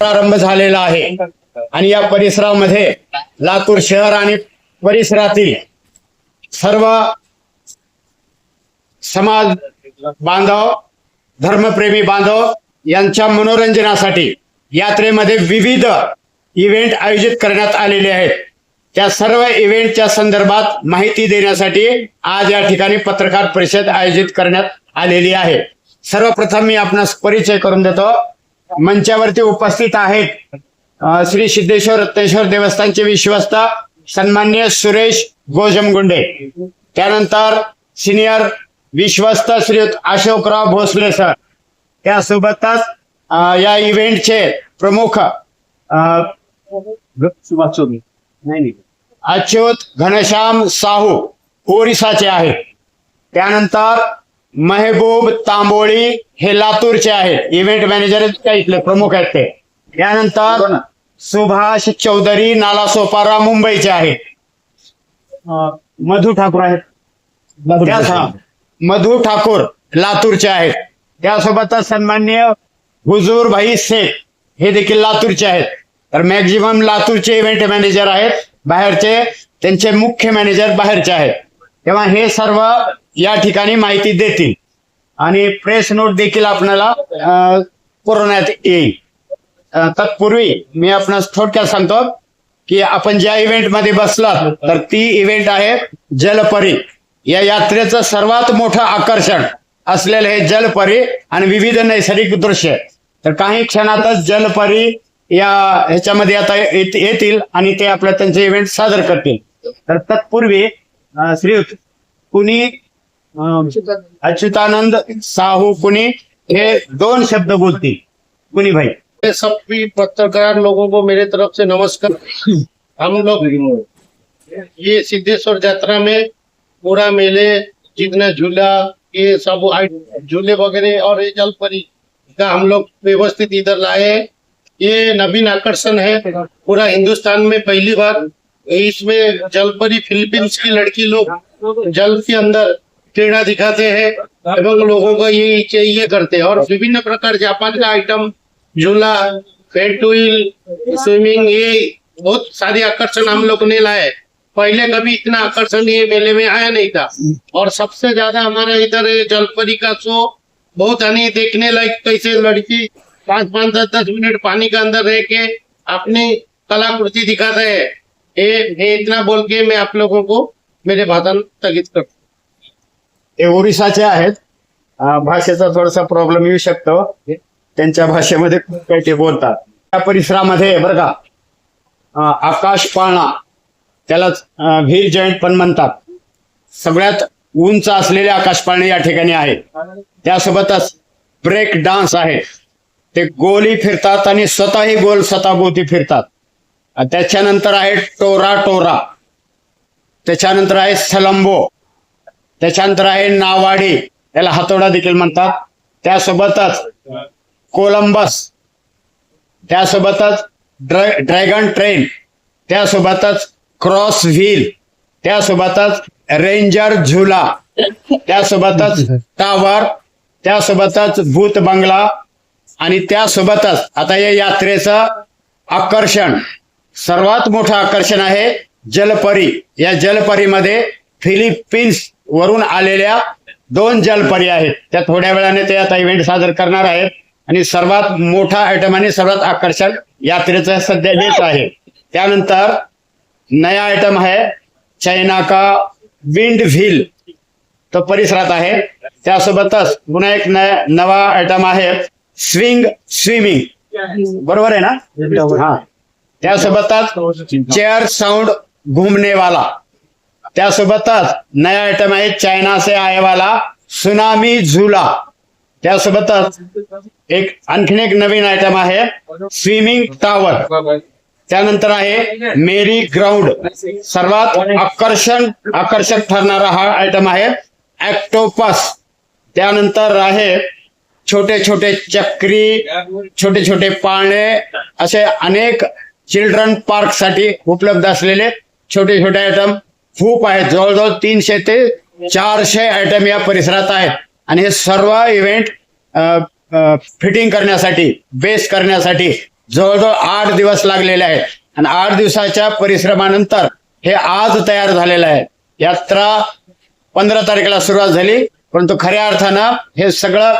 प्रारंभ झालेला आहे. आणि या परिसरामध्ये लातूर शहर आणि परिसरातील सर्व समाज बांधव धर्मप्रेमी बांधव यांच्या मनोरंजनासाठी यात्रेमध्ये विविध इव्हेंट आयोजित करण्यात आलेले आहेत. त्या सर्व इव्हेंटच्या संदर्भात माहिती देण्यासाठी आज या ठिकाणी पत्रकार परिषद आयोजित करण्यात आलेली आहे. सर्वप्रथम मी आपणास परिचय करून देतो. मंचावरती उपस्थित आहेत श्री सिद्धेश्वर रत्नेश्वर देवस्थानचे विश्वस्त सन्मान्य सुरेश गोजमगुंडे. त्यानंतर सिनियर विश्वस्त श्री अशोकराव भोसले सर. त्यासोबतच या इव्हेंटचे प्रमुख अ, अच्युत घनश्याम साहू ओरिसाचे आहेत. त्यानंतर महबूब तांबोळी हे लातूरचे आहेत. इव्हेंट मॅनेजर इथले प्रमुख आहेत ते. त्यानंतर सुभाष चौधरी नालासोपारा मुंबईचे आहेत. मधु ठाकूर आहेत. हा, मधु ठाकूर. लातूरचे आहेत. त्यासोबतच सन्मान्य हुजूर भाई शेख हे देखील लातूरचे आहेत. तर मॅक्झिमम लातूरचे इव्हेंट मॅनेजर आहेत बाहेरचे. त्यांचे मुख्य मॅनेजर बाहेरचे आहेत. तेव्हा हे सर्व या ठिकाणी माहिती देतील. आणि प्रेस नोट देखील आपल्याला पुरवण्यात येईल. तत्पूर्वी मी आपणास थोडक्यात सांगतो की आपण ज्या इव्हेंटमध्ये बसलात तर ती इव्हेंट आहे जलपरी. या यात्रेचं सर्वात मोठं आकर्षण असलेलं हे जलपरी आणि विविध नैसर्गिक दृश्य. तर काही क्षणातच जलपरी या ह्याच्यामध्ये आता येतील आणि ते आपल्या त्यांचे इव्हेंट सादर करतील. तर तत्पूर्वी श्री अं, अच्युतानंद साहू कुणी हे दोन शब्द बोलतील कुणी भाई ये सभी पत्रकार लोगों को मेरे तरफ़ से नमस्कार। हम लोग ये सिद्धेश्वर यात्रा में पूरा मेले जितना झूला ये सब झूले वगैरह और ये जलपरी का हम लोग व्यवस्थित इधर लाए। ये नवीन आकर्षण है। पूरा हिंदुस्तान में पहली बार इसमें जलपरी फिलीपींस की लड़की लोग जल के अंदर क्रीड़ा दिखाते हैं एवं लोगों को ये चाहिए करते हैं। और विभिन्न प्रकार जापान का आइटम, झूला, पेट व्हील स्विमिंग, ये बहुत सारे आकर्षण हम लोग ने लाए। पहले कभी इतना आकर्षण ये मेले में आया नहीं था। और सबसे ज़्यादा हमारा इधर जलपरी का शो बहुत आने देखने लायक कैसे लड़की पाँच पाँच दस दस मिनट पानी के अंदर रह के अपनी कलाकृति दिखाते हैं। ये ये इतना बोल के मैं आप लोगों को मेरे भाषण स्थगित करता। ते ओरिसाचे आहेत. अं, भाषेचा थोडासा प्रॉब्लेम येऊ शकतो. त्यांच्या भाषेमध्ये खूप काही ते बोलतात. त्या परिसरामध्ये बरं का अं, आकाश पाळणा त्यालाच अं, व्हील जॉईंट पण म्हणतात. सगळ्यात उंच असलेले आकाश पाळणे या ठिकाणी आहे त्यासोबतच ब्रेक डान्स आहे ते गोली फिरतात आणि स्वतःही गोल स्वतःभोवती फिरतात. त्याच्यानंतर आहे टोरा टोरा. त्याच्यानंतर आहे सलंबो. त्याच्यानंतर आहे नावाडी. त्याला हातोडा देखील म्हणतात. त्यासोबतच कोलंबस. त्यासोबतच ड्रॅ- ड्रॅगन ट्रेन. त्यासोबतच क्रॉस व्हील. त्यासोबतच रेंजर झुला. त्यासोबतच टावर. त्यासोबतच भूत बंगला. आणि त्यासोबतच आता या यात्रेचं आकर्षण. सर्वात मोठं आकर्षण आहे जलपरी. या जलपरीमध्ये फिलिपिन्स वरून आलेल्या दोन जलपरी आहेत. त्या थोड्या वेळाने ते आता इव्हेंट सादर करणार आहेत. आणि सर्वात मोठा आयटम आणि सर्वात आकर्षण यात्रेचं सध्या हेच आहे. त्यानंतर नया आयटम आहे चायना का विंड व्हील तो परिसरात आहे. त्यासोबतच पुन्हा एक नवा आयटम आहे स्विंग स्विमिंग बरोबर आहे ना? हा. त्यासोबतच चेअर साऊंड घुमने वाला त्यासोबतच नया आयटम आहे चायना से आए वाला सुनामी झुला. त्यासोबतच एक आणखीन एक नवीन आयटम आहे स्विमिंग टावर त्यानंतर आहे मेरी ग्राउंड सर्वात आकर्षण आकर्षक ठरणारा हा आयटम आहे ऍक्टोपस त्यानंतर आहे छोटे छोटे चक्री छोटे छोटे पाळणे असे अनेक चिल्ड्रन पार्कसाठी उपलब्ध असलेले छोटे छोटे आयटम खूप आहेत. जवळजवळ तीनशे ते चारशे आयटम या परिसरात आहेत. आणि हे सर्व इव्हेंट फिटिंग करण्यासाठी बेस करण्यासाठी जवळजवळ आठ दिवस लागलेले आहेत. आणि आठ दिवसाच्या परिश्रमानंतर हे आज तयार झालेलं आहे. यात्रा पंधरा तारखेला सुरुवात झाली. परंतु खऱ्या अर्थानं हे सगळं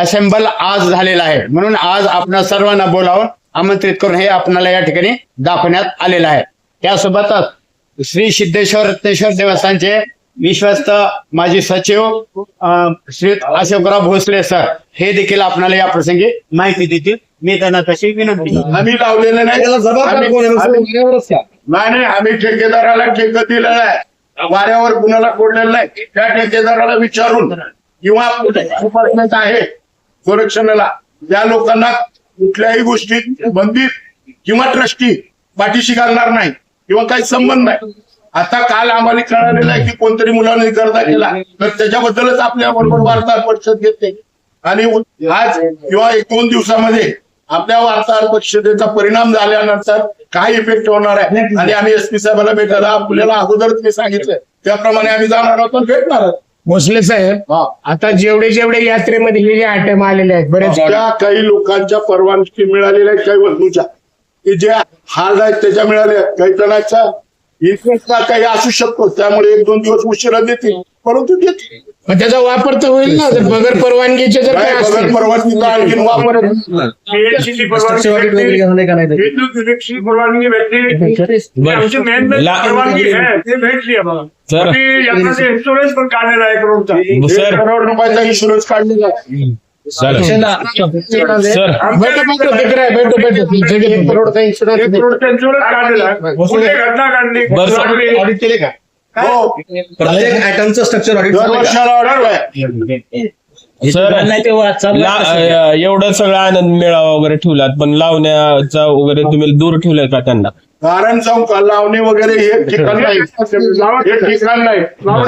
असेंबल आज झालेलं आहे. म्हणून आज आपण सर्वांना बोलावून आमंत्रित करून हे आपणाला या ठिकाणी दाखवण्यात आलेलं आहे. त्यासोबतच श्री सिद्धेश्वर रत्नेश्वर देवस्थानचे विश्वस्त माजी सचिव अं, श्री अशोकराव भोसले सर हे देखील आपल्याला या प्रसंगी माहिती देतील. मी त्यांना तशी विनंती करतो. आम्ही लावलेलं नाही. नाही नाही आम्ही ठेकेदाराला ठेका दिलेला आहे. वाऱ्यावर कुणाला कोडलेलं नाही. त्या ठेकेदाराला विचारून किंवा डिपार्टमेंट आहे संरक्षणाला त्या लोकांना कुठल्याही गोष्टीत बंदी किंवा ट्रस्टी पाठीशी घालणार नाही किंवा काही संबंध नाही. आता काल आम्हाला कळालेलं आहे की कोणतरी मुलांनी गर्दा केला. तर त्याच्याबद्दलच आपल्या बरोबर वार्ताहर परिषद घेते. आणि आज किंवा एक दोन दिवसामध्ये आपल्या वार्ताहर परिषदेचा परिणाम झाल्यानंतर काय इफेक्ट होणार आहे. आणि आम्ही एस पी साहेबांना भेटायला आपल्याला अगोदरच मी सांगितलं त्याप्रमाणे आम्ही जाणार आहोत भेटणार आहोत. भोसले साहेब हा. आता जेवढे जेवढे यात्रेमध्ये हे जे आयटम आलेले आहेत बरेच त्या काही लोकांच्या परवानगी मिळालेल्या आहेत काही वस्तूच्या की ज्या हार्ड आहेत त्याच्या मिळाल्या. काही जणांच्या इंटरेस्टला काही असू शकतो त्यामुळे एक दोन दिवस उशिरा देतील परंतु त्याचा वापर तर होईल ना. जर बगर परवानगीचे जर काय असतील. परवानगीचा आणखीन वापर परवानगी भेटली विद्युत विवेकची परवानगी भेटली आमची मेन मेन ला- परवानगी आहे. ते भेटली आम्हाला. सर. आम्ही याचा इन्शुरन्स पण काढलेला आहे करोडचा. करोड रुपयाचा इन्शुरन्स काढलेला आहे. Sir sir. तिकडे करोडचा एक इन्शुरन्स करोडचा इन्शुरन्स काढलेला आहे. कुठे घटना काढली? बरं, सर. कुठे- ऑडिट केले का? प्रत्येक आयटमचं स्ट्रक्चर ऑडिट दरवर्षाला ऑर्डर आहे सर ला- अ, एवढं सगळं आनंद मेळावा वगैरे ठेवलात पण लावण्याचा वगैरे तुम्ही दूर ठेवलाय का त्यांना? कारण चौका लावणे वगैरे हे ठिकाण नाही. हे ठिकाण नाही.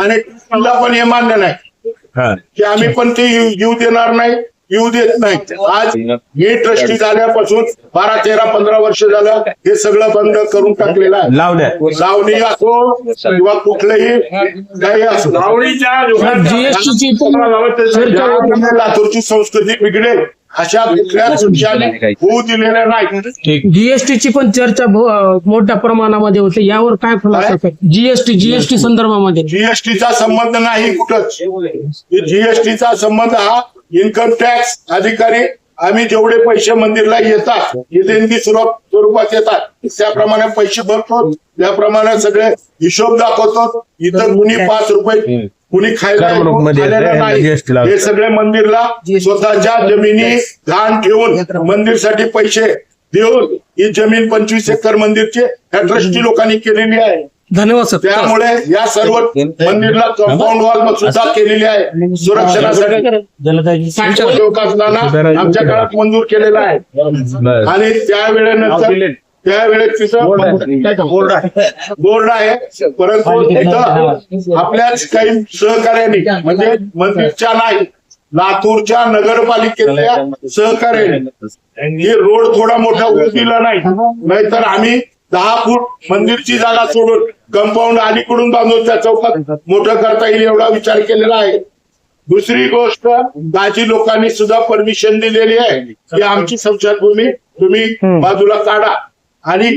आणि तुला पण हे मान्य नाही. की आम्ही पण ते येऊ येऊ देणार नाही. येऊ देत नाही. आज हे ट्रस्टी झाल्यापासून बारा तेरा पंधरा वर्ष झालं हे सगळं बंद करून टाकलेलं आहे. लावण्या लावणी असो किंवा कुठलंही काही असो. लातूरची संस्कृती बिघडेल अशा कुठल्या होऊ दिलेल्या नाही. जीएसटी ची पण चर्चा मोठ्या प्रमाणामध्ये होते. यावर काय खुलासा? जीएसटी जीएसटी संदर्भामध्ये. जीएसटीचा संबंध नाही कुठंच. जीएसटीचा संबंध हा इन्कम टॅक्स अधिकारी आम्ही जेवढे पैसे मंदिरला येतात देणगी स्वरूप स्वरूपात येतात त्याप्रमाणे पैसे भरतो त्याप्रमाणे सगळे हिशोब दाखवतो. इतर कुणी पाच रुपये कुणी खायला नाही. हे सगळे मंदिरला स्वतःच्या जमिनी घाण ठेवून मंदिरसाठी पैसे देऊन ही जमीन पंचवीस एकर मंदिरची ह्या ट्रस्टी लोकांनी केलेली आहे. धन्यवाद सर. त्यामुळे या सर्व मंदिरला कंपाऊंड वॉल सुद्धा केलेली आहे. सुरक्षणासाठी. आमच्या काळात मंजूर केलेला आहे. आणि त्यावेळेनंतर त्यावेळेस तिथं बोर्ड आहे. बोर्ड आहे. परंतु तिथं आपल्याच काही सहकार्याने म्हणजे मंदिरच्या नाही लातूरच्या नगरपालिकेच्या सहकार्याने. हे रोड थोडा मोठा होऊ दिला नाही. नाहीतर आम्ही दहा फूट मंदिरची जागा सोडून कंपाऊंड अलीकडून बांधून त्या चौकात मोठं करता येईल एवढा विचार केलेला आहे. दुसरी गोष्ट दाजी लोकांनी सुद्धा परमिशन दिलेली आहे की आमची स्मशानभूमी तुम्ही बाजूला काढा. आणि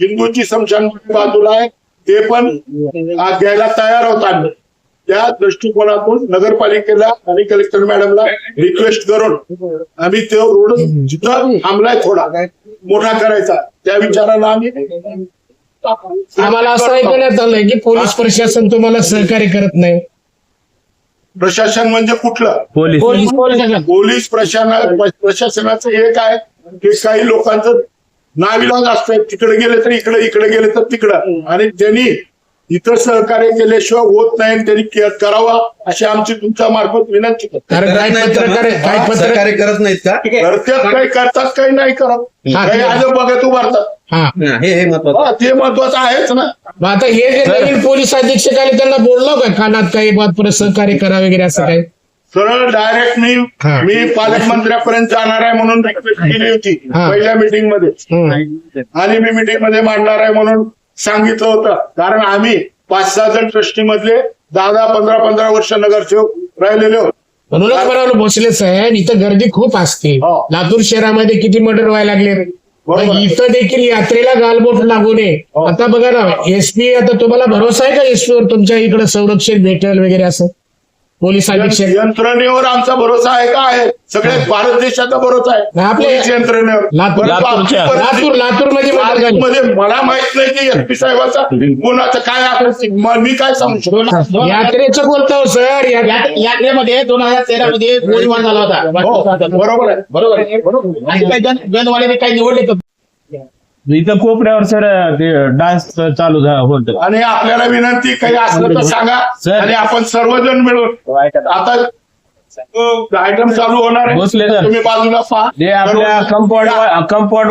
हिंदूची स्मशानभूमी बाजूला आहे ते पण घ्यायला तयार होतात. त्या दृष्टिकोनातून नगरपालिकेला आणि कलेक्टर मॅडमला रिक्वेस्ट करून आम्ही तो रोड जिथं थांबलाय थोडा. मोठा करायचा. त्या विचाराला आम्ही आम्हाला असं ऐकण्यात आलंय की पोलीस प्रशासन तुम्हाला सहकार्य करत नाही. प्रशासन म्हणजे कुठलं? पोलीस. पोलीस प्रशासन. पोलीस प्रशासन प्रशासनाचं एक आहे की काही लोकांचं नाविलाज असतं तिकडे गेले तर इकडे इकडे गेले तर तिकडं. आणि त्यांनी इतर सहकार्य केल्याशिवाय होत नाही त्यांनी के- करावा अशी आमची तुमच्या मार्फत विनंती करतो. सहकार्य नाहीत का? करतात काही करतात काही नाही करत. हा, काही. आज बघत उभारतात. हा. हे हे महत्वाचं. हा, ते महत्वाचं आहेच ना. मग आता हे जे नवीन पोलीस अधीक्षक आले त्यांना बोललो का? कानात काही बात परत सहकार्य करा वगैरे असं काही? सरळ डायरेक्ट मी. मी पालकमंत्र्यापर्यंत जाणार आहे म्हणून request केली होती. पहिल्या मीटिंगमध्ये. आणि मी मीटिंगमध्ये मांडणार आहे म्हणून सांगितलं होतं. कारण आम्ही पाच सहा जण ट्रस्टी मधले दहा दहा पंधरा पंधरा वर्ष नगरसेवक राहिलेले होते. म्हणूनच बरोबर भोसले साहेब इथं गर्दी खूप असते. हो. लातूर शहरामध्ये किती मर्डर व्हायला लागले बरोबर. आहे. इथं देखील यात्रेला गालबोट लागू नये. आता बघा ना एसपी आता तुम्हाला भरोसा आहे का एसपी वर तुमच्या इकडे संरक्षण भेटेल वगैरे असं? पोलीस अधीक्षक यंत्रणेवर आमचा भरोसा आहे का आहे? सगळे भारत देशाचा भरोसा आहे. नाही, आपल्या- पोलीस यंत्रणेवर. लातूर- परंतु आमची लातूरच्या- परिस्थिती- लातूर लातूरमध्ये बदल झाली. मध्ये मला माहीत नाही की एसपी साहेबाचा गुन्हाचं काय आहे. म- मी काय सांगू शकतो? यात्रेचं बोलतो सर. या- यात्रेमध्ये दोन हजार तेरा मध्ये गोळीबार झाला होता. हो, बरोबर आहे. बरोबर आहे. आणि काही गंधवाल्याने काही निवडले तर इथं कोपऱ्यावर सर ते डान्स चालू झा- होत आणि आपल्याला विनंती काही असलं तर सांगा. सर. आणि आपण सर्वजण मिळून. आता आयटम चालू होणार आहे. बसले. तुम्ही बाजूला पहा. आपल्या कंपाऊंड कंपाऊंड